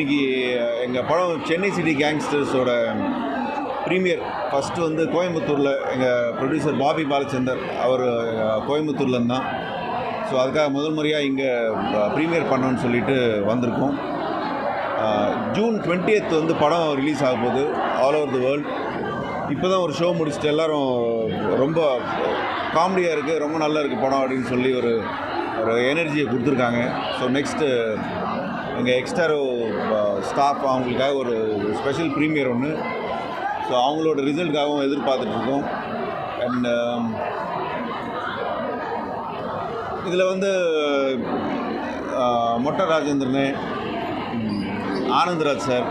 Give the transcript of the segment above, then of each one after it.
இன்றைக்கி எங்கள் படம் சென்னை சிட்டி கேங்ஸ்டர்ஸோட ப்ரீமியர் ஃபஸ்ட்டு வந்து கோயம்புத்தூரில் எங்கள் ப்ரொடியூசர் பாபி பாலச்சந்தர் அவர் கோயம்புத்தூர்லேருந்து தான் ஸோ அதுக்காக முதல் முறையாக இங்கே ப்ரீமியர் பண்ணோன்னு சொல்லிட்டு வந்திருக்கோம். ஜூன் ஜூன் 20th வந்து படம் ரிலீஸ் ஆக போகுது ஆல் ஓவர் தி வேர்ல்ட் இப்போ தான் ஒரு ஷோ முடிச்சுட்டு எல்லாரும் ரொம்ப காமெடியாக இருக்குது ரொம்ப நல்லா இருக்குது படம் அப்படின்னு சொல்லி ஒரு ஒரு எனர்ஜியை கொடுத்துருக்காங்க. ஸோ நெக்ஸ்ட்டு எங்கள் எக்ஸ்டாரோ ஸ்டாஃப் அவங்களுக்காக ஒரு ஸ்பெஷல் ப்ரீமியர் ஒன்று ஸோ அவங்களோட ரிசல்ட்காகவும் எதிர்பார்த்துட்ருக்கோம். அண்ட் um, இதில் வந்து மொட்டை ராஜேந்திரனு ஆனந்தராஜ் சார்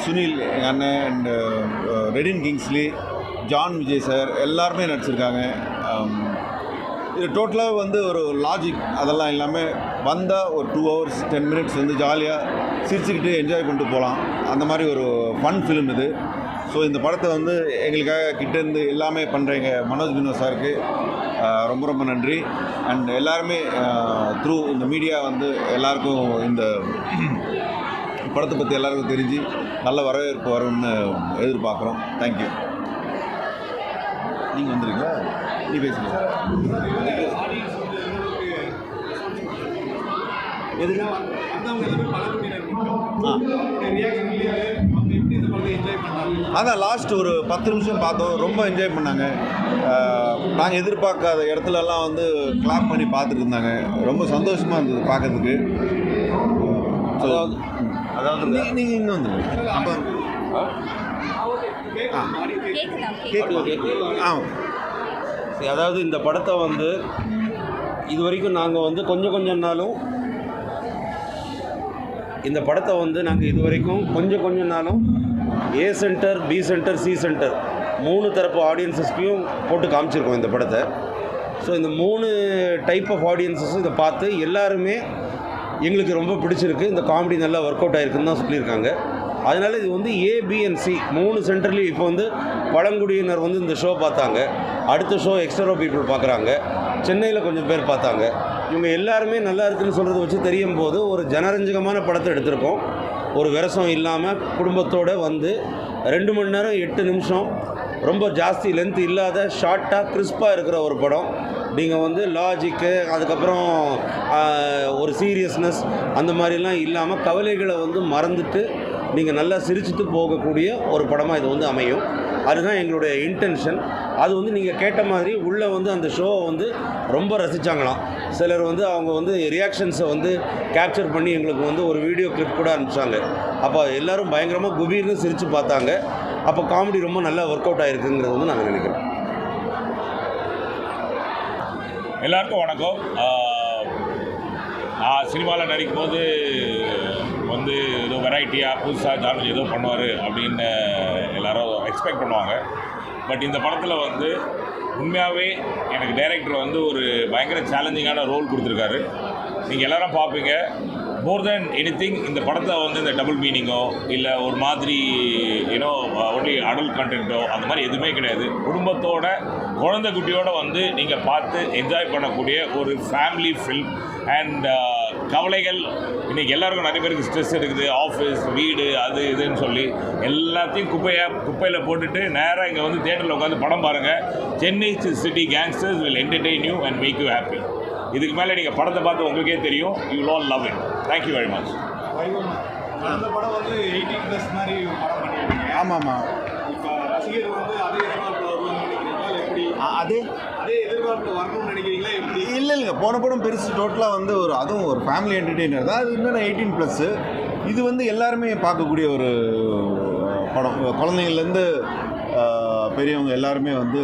சுனில் எங்கள் அண்ணன் அண்டு ரெடின் கிங்ஸ்லி ஜான் விஜய் சார் எல்லாருமே நடிச்சிருக்காங்க. இது டோட்டலாக வந்து ஒரு லாஜிக் அதெல்லாம் இல்லாமல் வந்தால் ஒரு டூ ஹவர்ஸ் டென் மினிட்ஸ் வந்து ஜாலியாக சிரிச்சுக்கிட்டு என்ஜாய் பண்ணிட்டு போகலாம் அந்த மாதிரி ஒரு ஃபன் ஃபிலிம் இது. ஸோ இந்த படத்தை வந்து எங்களுக்காக கிட்டேருந்து எல்லாமே பண்ணுறீங்க மனோஜ் வினோத் சாருக்கு ரொம்ப ரொம்ப நன்றி. அண்ட் எல்லாருமே த்ரூ இந்த மீடியா வந்து எல்லாருக்கும் இந்த படத்தை பற்றி எல்லாருக்கும் தெரிஞ்சு நல்ல வரவேற்பு வரும்னு எதிர்பார்க்குறோம். தேங்க்யூ நீங்கள் வந்துருக்கீங்களா? நீ பேசுங்க. பண்ணாங்க? அதான் லாஸ்ட் ஒரு பத்து நிமிஷம் பார்த்தோம். ரொம்ப என்ஜாய் பண்ணாங்க. நாங்கள் எதிர்பார்க்காத இடத்துலலாம் வந்து கிளாப் பண்ணி பார்த்துட்டு இருந்தாங்க. ரொம்ப சந்தோஷமாக இருந்தது பார்க்கறதுக்கு. அதாவது அதாவது நீங்கள் இங்கே வந்து அப்போ கேக்குதா? கேட்கு கேக்குதா ஆ. சரி, அதாவது இந்த படத்தை வந்து இது வரைக்கும் நாங்கள் வந்து கொஞ்சம் கொஞ்சம் நாளும் இந்த படத்தை வந்து நாங்கள் இது வரைக்கும் கொஞ்சம் கொஞ்சம் நாளும் A centre B centre C centre மூணு தரப்பு ஆடியன்ஸஸ்க்கையும் போட்டு காமிச்சிருக்கோம் இந்த படத்தை. ஸோ இந்த மூணு டைப் ஆஃப் ஆடியன்ஸஸும் இதை பார்த்து எல்லாருமே எங்களுக்கு ரொம்ப பிடிச்சிருக்கு. இந்த காமெடி நல்லா ஒர்க் அவுட் ஆயிருக்குன்னு தான் சொல்லியிருக்காங்க. அதனால் இது வந்து ஏபிஎன்சி மூணு சென்டர்லேயும் இப்போ வந்து பழங்குடியினர் வந்து இந்த ஷோ பார்த்தாங்க. அடுத்த ஷோ எக்ஸ்ட்ரா பீப்புள் பார்க்குறாங்க. சென்னையில் கொஞ்சம் பேர் பார்த்தாங்க. இவங்க எல்லாருமே நல்லா இருக்குன்னு சொல்கிறத வச்சு தெரியும் போது ஒரு ஜனரஞ்சகமான படத்தை எடுத்திருக்கோம். ஒரு விரசம் இல்லாமல் குடும்பத்தோடு வந்து ரெண்டு மணி நேரம் எட்டு நிமிஷம் ரொம்ப ஜாஸ்தி லென்த் இல்லாத ஷார்ட்டாக கிறிஸ்பாக இருக்கிற ஒரு படம். நீங்கள் வந்து லாஜிக்கு அதுக்கப்புறம் ஒரு சீரியஸ்னஸ் அந்த மாதிரிலாம் இல்லாமல் கவலைகளை வந்து மறந்துட்டு நீங்கள் நல்லா சிரிச்சுட்டு போகக்கூடிய ஒரு படமாக இது வந்து அமையும். அதுதான் எங்களுடைய இன்டென்ஷன் அது வந்து நீங்கள் கேட்ட மாதிரி உள்ளே வந்து அந்த ஷோவை வந்து ரொம்ப ரசித்தாங்களாம் சிலர் வந்து அவங்க வந்து ரியாக்ஷன்ஸை வந்து கேப்சர் பண்ணி எங்களுக்கு வந்து ஒரு வீடியோ கிளிப் கூட அனுப்பிச்சாங்க. அப்போ எல்லாரும் பயங்கரமாக குபீர்னு சிரித்து பார்த்தாங்க. அப்போ காமெடி ரொம்ப நல்லா ஒர்க் அவுட் ஆகிருக்குங்கிறது வந்து நாங்கள் நினைக்கிறோம். எல்லாருக்கும் வணக்கம். நான் சினிமாவில் நடிக்கும்போது வந்து ஏதோ வெரைட்டியாக புதுசாக ஜான்வி ஏதோ பண்ணுவார் அப்படின்னு எக்ஸ்பெக்ட் பண்ணுவாங்க. பட் இந்த படத்தில் வந்து உண்மையாகவே எனக்கு டைரக்டர் வந்து ஒரு பயங்கர சேலஞ்சிங்கான ரோல் கொடுத்துருக்காரு. நீங்கள் எல்லாரும் பார்ப்பீங்க. மோர் தென் எனி இந்த படத்தை வந்து இந்த டபுள் மீனிங்கோ இல்லை ஒரு மாதிரி ஏன்னோ ஒன்லி அடல்ட் கண்டென்ட்டோ அந்த மாதிரி எதுவுமே கிடையாது. குடும்பத்தோட குழந்தை குட்டியோட வந்து நீங்கள் பார்த்து என்ஜாய் பண்ணக்கூடிய ஒரு ஃபேமிலி ஃபில்ம் அண்ட் கவலைகள் இன்றைக்கி எல்லாருக்கும் நிறைய பேருக்கு ஸ்ட்ரெஸ் இருக்குது ஆஃபீஸ் வீடு அது இதுன்னு சொல்லி எல்லாத்தையும் குப்பையை குப்பையில் போட்டுட்டு நேராக இங்கே வந்து தேட்டரில் உட்காந்து படம் பாருங்கள் Chennai city gangsters will entertain you and make you happy இதுக்கு மேலே நீங்கள் படத்தை பார்த்து உங்களுக்கே தெரியும் you all love it thank you very much அந்த படம் வந்து எயிட்டீன் ப்ளஸ் மாதிரி படம் பண்ணியிருக்கீங்க ஆமாம் ஆமாம் இப்போ ரசிகர் வந்து அதே எதிர்பார்ப்பு வருவாங்கன்னு நினைக்கிறீங்களா இல்லை எப்படி அதே அதே எதிர்பார்ப்பு வரணும்னு நினைக்கிறீங்களா எப்படி? இல்லை இல்லைங்க. போன படம் பெருசு டோட்டலாக வந்து ஒரு அதுவும் ஒரு ஃபேமிலி என்டர்டெய்னர் தான். அது இன்னும் எயிட்டீன் ப்ளஸ்ஸு இது வந்து எல்லாருமே பார்க்கக்கூடிய ஒரு படம். குழந்தைங்கள்லேருந்து பெரியவங்க எல்லாருமே வந்து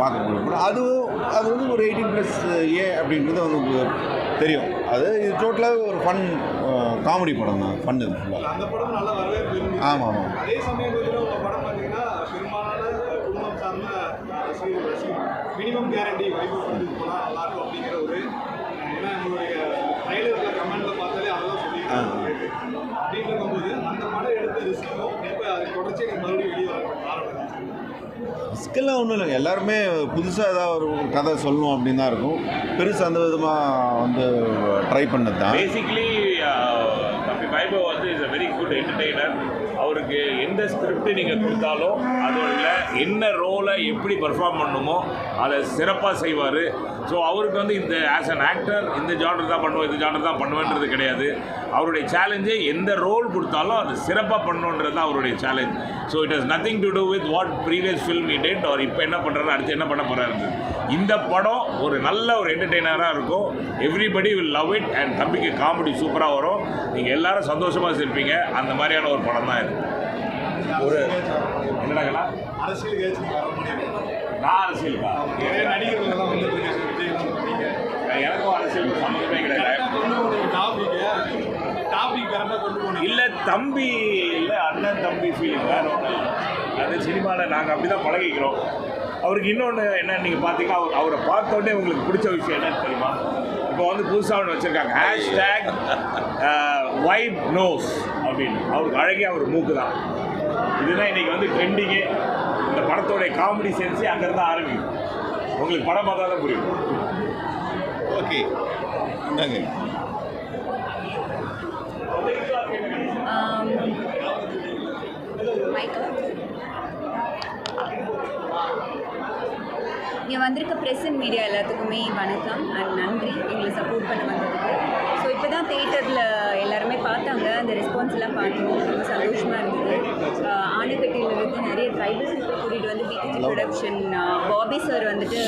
பார்க்கக்கூடிய படம். அதுவும் அது வந்து ஒரு எயிட்டீன் ப்ளஸ் ஏ அப்படின்றது வந்து உங்களுக்கு தெரியும். அது இது டோட்டலாக ஒரு ஃபன் காமெடி படம் தான். ஃபன் இது ஃபுல்லாக அந்த படம் நல்ல வரவேற்பு இருந்துச்சு ஆமாம் ஆமாம். ரசிகர் மினிமம் கேரண்டி வைப்பு கொண்டு போனால் நல்லாயிருக்கும் அப்படிங்கிற ஒரு ஏன்னா நம்மளுடைய ட்ரைலரில் கமெண்ட்டில் பார்த்தாலே அதெல்லாம் சொல்லியிருக்காங்க. அப்படின்னு இருக்கும்போது அந்த படம் எடுத்த ரிஸ்க்கும் இப்போ அது தொடர்ச்சி மறுபடியும் வெளியே வர ஆரம்பிச்சு ரிஸ்க்கெல்லாம் ஒன்றும் இல்லைங்க. எல்லாருமே புதுசாக ஏதாவது ஒரு கதை சொல்லணும் அப்படின்னு தான் இருக்கும். பெருசு அந்த விதமாக வந்து ட்ரை பண்ணது தான். பேசிக்லி தம்பி வைபவ் வந்து is a very good entertainer அவருக்கு எந்த ஸ்கிரிப்ட் நீங்கள் கொடுத்தாலும் அதோட என்ன ரோலை எப்படி பர்ஃபார்ம் பண்ணுமோ அதை சிறப்பாக செய்வார். ஸோ அவருக்கு வந்து இந்த ஆஸ் அன் ஆக்டர் இந்த ஜானர் தான் பண்ணுவோம் இந்த ஜானர் தான் பண்ணுவேன்றது கிடையாது. அவருடைய சேலஞ்சே எந்த ரோல் கொடுத்தாலும் அது சிறப்பாக பண்ணணுன்றது தான் அவருடைய challenge so it has nothing to do with what previous film it that அவர் இப்போ என்ன பண்ணுறாரு அடுத்து என்ன பண்ண போகிறாரு இந்த படம் ஒரு நல்ல ஒரு என்டர்டெய்னராக இருக்கும். Everybody will love it and தம்பிக்கு காமெடி சூப்பராக வரும். நீங்கள் எல்லாரும் சந்தோஷமாக இருப்பீங்க அந்த மாதிரியான ஒரு படம் தான் இது. ஒரு வர முடியும் நான் அரசியலுக்கா நிறைய நடிகர்கள் எனக்கும் அரசியலுக்கு சம்மந்தமே கிடையாது கரெக்டாக கொண்டு போனீங்க டாபிக் டாபிக் கரெக்டாக கொண்டு போனீங்க இல்லை தம்பி இல்லை அண்ணன் தம்பி ஃபீலிங் வேறு ஒன்றும் அது சினிமாவில் நாங்கள் அப்படி தான் பழகிக்கிறோம். அவருக்கு இன்னொன்று என்ன நீங்கள் பார்த்தீங்கன்னா அவர் அவரை பார்த்தோடனே உங்களுக்கு பிடிச்ச விஷயம் என்னன்னு தெரியுமா? இப்போ வந்து புதுசாக ஒன்று வச்சுருக்காங்க. ஹேஷ்டேக் வைப் நோஸ் அப்படின்னு. அவருக்கு அழகே அவர் மூக்கு தான் இதுதான் இன்றைக்கி வந்து ட்ரெண்டிங்கு இந்த படத்தோடைய காமெடி சென்ஸே அங்கேருந்து ஆரம்பிக்கும் உங்களுக்கு படம் பார்த்தா தான் புரியும். ஓகே இங்கே வந்திருக்க ப்ரெஸ் அண்ட் மீடியா எல்லாத்துக்குமே வணக்கம் அண்ட் நன்றி. எங்களை சப்போர்ட் பண்ண வந்ததுக்கு. ஸோ இப்போ தான் தேட்டரில் பார்த்தாங்க. அந்த ரெஸ்பான்ஸ் எல்லாம் பார்த்தோம். ரொம்ப சந்தோஷமாக இருந்தது. ஆஹ் ஆனைக்கட்டியில் இருந்து நிறைய ட்ரைபல்ஸ் கூட்டிகிட்டு வந்து பிடிஜி ப்ரொடக்ஷன் பாபி சார் வந்துட்டு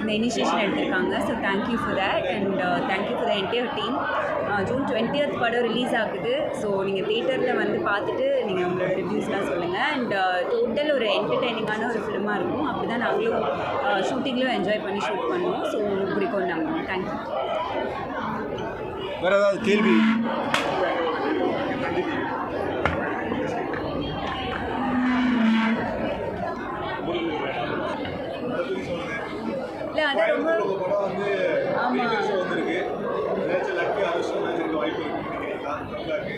இந்த இனிஷியேஷன் எடுத்திருக்காங்க. So thank you for that and thank you for the entire team June twentieth படம் ரிலீஸ் ஆகுது. ஸோ நீங்கள் தேட்டரில் வந்து பார்த்துட்டு நீங்கள் உங்களோட ரிவ்யூஸ்லாம் சொல்லுங்கள் அண்ட் டோட்டல் ஒரு என்டர்டெய்னிங்கான ஒரு ஃபிலிமாக இருக்கும். அப்படி தான் நாங்களும் ஷூட்டிங்லையும் என்ஜாய் பண்ணி ஷூட் பண்ணுவோம். ஸோ உங்களுக்கு பிடிக்கும் நம்புவோம் தேங்க்யூ வேறு ஏதாவது கேள்வி இல்லை அதான் ரொம்ப உங்க படம் வந்து ஆமா. release வந்திருக்கு ஏதாச்சும் லக்கு அதிர்ஷ்டம் ஏதாச்சும் இருக்க வாய்ப்பு இருக்குன்னு நினைக்கிறீங்களா தமிழாக்கு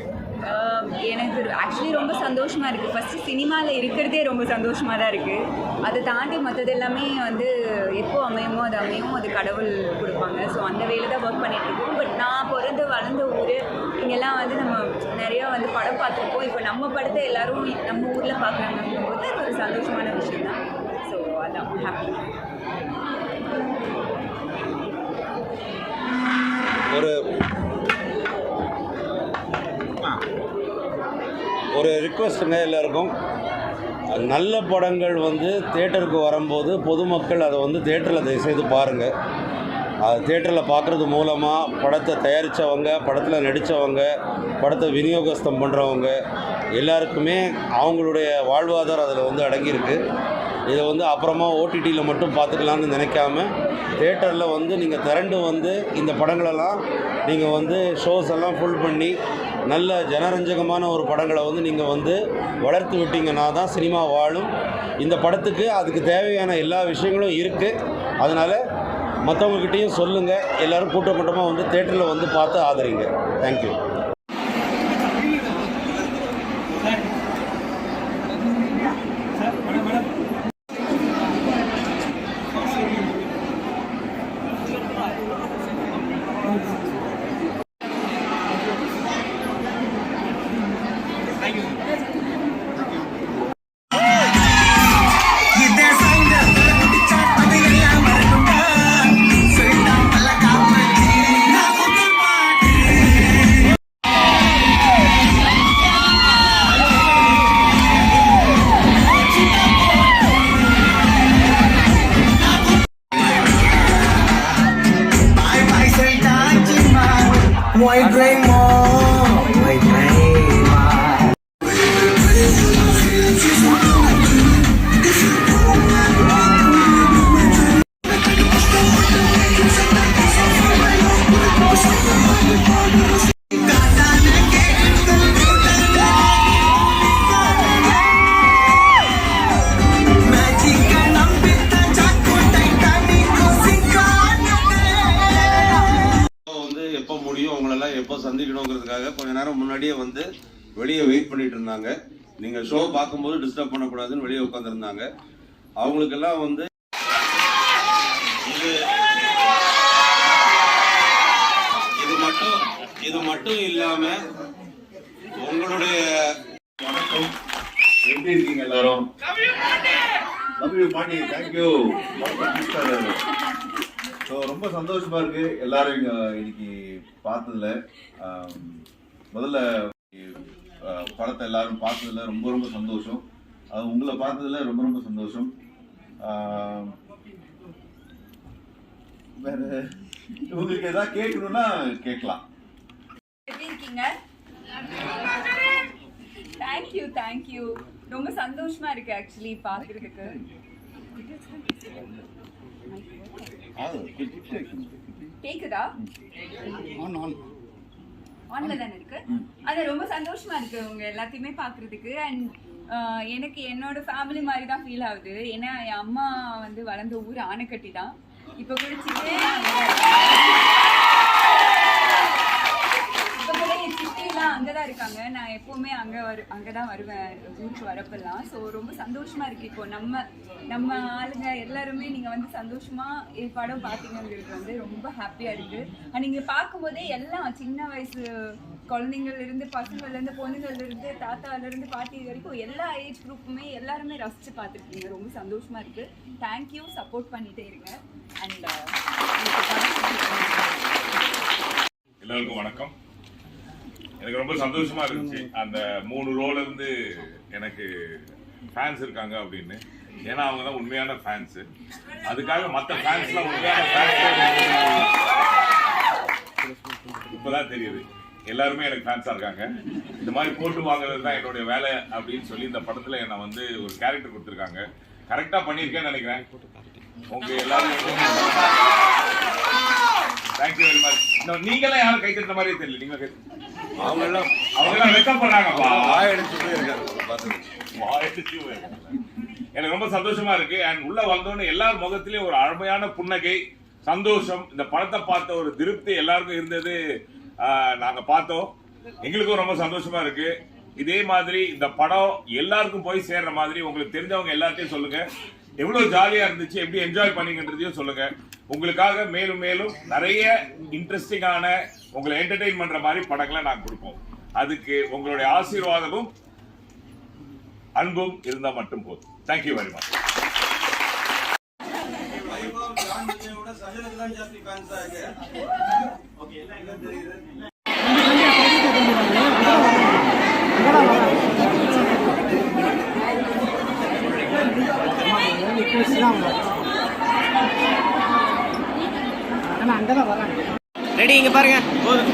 ஆஹ் எனக்கு ஆக்சுவலி ரொம்ப சந்தோஷமாக இருக்குது ஃபஸ்ட்டு சினிமாவில் இருக்கிறதே ரொம்ப சந்தோஷமாக தான் இருக்குது அதை தாண்டி மற்றது எல்லாமே வந்து எப்போ அமையுமோ அது அமையும் அது கடவுள் கொடுப்பாங்க. ஸோ அந்த வேலை தான் ஒர்க் பண்ணிகிட்ருக்கோம் பட் நான் பிறந்து வளர்ந்த ஊர் இங்கெல்லாம் வந்து நம்ம நிறையா வந்து படம் பார்த்துருப்போம். இப்போ நம்ம படத்தை எல்லாரும் நம்ம ஊரில் பார்க்குறாங்கன்னும் போது அது ஒரு சந்தோஷமான விஷயம் தான். ஸோ அதான். ஹாப்பி ஒரு ஒரு ரிக்வெஸ்ட்டுங்க எல்லாருக்கும். நல்ல படங்கள் வந்து தேட்டருக்கு வரும்போது பொதுமக்கள் அதை வந்து தேட்டரில் தயவுசெய்து பாருங்கள் அது தேட்டரில் பார்க்குறது மூலமாக படத்தை தயாரித்தவங்க படத்தில் நடித்தவங்க படத்தை விநியோகஸ்தம் பண்ணுறவங்க எல்லாருக்குமே அவங்களுடைய வாழ்வாதாரம் அதில் வந்து அடங்கியிருக்கு. இதை வந்து அப்புறமா ஓடிடியில் மட்டும் பார்த்துக்கலான்னு நினைக்காம தேட்டரில் வந்து நீங்கள் திரண்டு வந்து இந்த படங்களெல்லாம் நீங்கள் வந்து ஷோஸ் எல்லாம் ஃபுல் பண்ணி நல்ல ஜனரஞ்சகமான ஒரு படங்களை வந்து நீங்கள் வந்து வளர்த்து விட்டீங்கன்னா தான் சினிமா வாழும். இந்த படத்துக்கு அதுக்கு தேவையான எல்லா விஷயங்களும் இருக்குது அதனால் மற்றவங்கக்கிட்டேயும் சொல்லுங்கள் எல்லோரும் கூட்டம் கூட்டமாக வந்து தேட்டரில் வந்து பார்த்து ஆதரிங்க. தேங்க்யூ முன்னாடியே வந்து வெளியே வெயிட் பண்ணிட்டு இருந்தாங்க. நீங்கள் ஷோ பார்க்கும்போது டிஸ்டர்ப் பண்ணக்கூடாதுன்னு வெளியே உட்காந்துருந்தாங்க அவங்களுக்கெல்லாம் வந்து இது இது மட்டும் இது மட்டும் இல்லாமல் உங்களுடைய வணக்கம். எப்படி இருக்கீங்க எல்லாரும்? Love you Pandi thank you so ரொம்ப சந்தோஷமா இருக்கு. எல்லாரும் இங்கே இன்னைக்கு பார்த்ததுல. முதல்ல படத்தை எல்லாரும் பார்த்ததுல ரொம்ப ரொம்ப சந்தோஷம். அது உங்களை பார்த்ததுல ரொம்ப ரொம்ப சந்தோஷம். வேற உங்களுக்கு ஏதாவது கேட்கணும்னா கேட்கலாம். எப்படி இருக்கீங்க? தேங்க்யூ தேங்க்யூ ரொம்ப சந்தோஷமா இருக்கு ஆக்சுவலி பார்க்கறதுக்கு. கேக்குதா? ஆன்ல தானே இருக்கு? அது ரொம்ப சந்தோஷமா இருக்கு உங்க எல்லாத்தையுமே பார்க்கிறதுக்கு அண்ட் எனக்கு என்னோட ஃபேமிலி மாதிரி தான் ஃபீல் ஆகுது. ஏன்னா என் அம்மா வந்து வளர்ந்த ஊர் ஆனைக்கட்டி தான் இப்போ கூட சித்தி இப்போ கூட என் அங்கே தான் இருக்காங்க. நான் எப்போவுமே அங்கே வரு அங்கே தான் வருவேன். ஊருக்கு வரப்பெல்லாம். ஸோ ரொம்ப சந்தோஷமா இருக்கு. இப்போ நம்ம நம்ம ஆளுங்க எல்லாருமே நீங்கள் வந்து சந்தோஷமா இ- படம் பார்த்தீங்கிறது வந்து ரொம்ப ஹாப்பியாக இருக்கு. அண்ட் நீங்கள் பார்க்கும்போதே எல்லாம் சின்ன வயசு குழந்தைங்கள்ல இருந்து பசங்கள்ல இருந்து பொண்ணுங்கள்ல இருந்து தாத்தால இருந்து பாட்டி வரைக்கும் எல்லா ஏஜ் குரூப்புமே எல்லாருமே ரசிச்சு பார்த்துருக்கீங்க ரொம்ப சந்தோஷமா இருக்கு. தேங்க்யூ சப்போர்ட் பண்ணிட்டே இருங்க. அண்ட் uh, எல்லாருக்கும் வணக்கம். எனக்கு ரொம்ப சந்தோஷமா இருந்துச்சு. அந்த மூணு ரோல இருந்து எனக்கு ஃபேன்ஸ் இருக்காங்க அப்படின்னு. ஏன்னா அவங்க தான் உண்மையான ஃபேன்ஸ் அதுக்காக மற்ற ஃபேன்ஸ்லாம் உண்மையான ஃபேன்ஸ் இப்பதான் தெரியுது. எல்லாருமே எனக்கு ஃபேன்ஸா இருக்காங்க. இந்த மாதிரி போட்டு வாங்குறது தான் என்னுடைய வேலை அப்படின்னு சொல்லி இந்த படத்துல என்னை வந்து ஒரு கேரக்டர் கொடுத்துருக்காங்க. கரெக்டா பண்ணியிருக்கேன்னு நினைக்கிறேன். உங்க எல்லாரும் தேங்க்யூ வெரி மச் நீங்களாம் யாரும் கை தட்டுற மாதிரியே தெரியல. நீங்க கை அவங்க எல்லாம் அவங்க எல்லாம் வாயடிச்சு போயிருக்காங்க. எனக்கு ரொம்ப சந்தோஷமா இருக்கு. அண்ட் உள்ள வந்தோடனே எல்லார் முகத்திலயும் ஒரு அருமையான புன்னகை சந்தோஷம். இந்த படத்தை பார்த்த ஒரு திருப்தி எல்லாருக்கும் இருந்தது. நாங்க பார்த்தோம். எங்களுக்கும் ரொம்ப சந்தோஷமா இருக்கு. இதே மாதிரி இந்த படம் எல்லாருக்கும் போய் சேர்ற மாதிரி உங்களுக்கு தெரிஞ்சவங்க எல்லார்ட்டையும் சொல்லுங்க. எவ்வளவு ஜாலியா இருந்துச்சு எப்படி என்ஜாய் பண்ணீங்கன்றதையும் சொல்லுங்க. உங்களுக்காக மேலும் மேலும் நிறைய இன்ட்ரெஸ்டிங்கான உங்களை என்டர்டெயின் பண்ற மாதிரி படங்களை நாங்க கொடுப்போம். அதுக்கு உங்களுடைய ஆசீர்வாதமும் அன்பும் இருந்தா மட்டும் போதும். Thank you very much okay ready இங்க பாருங்க. போதும்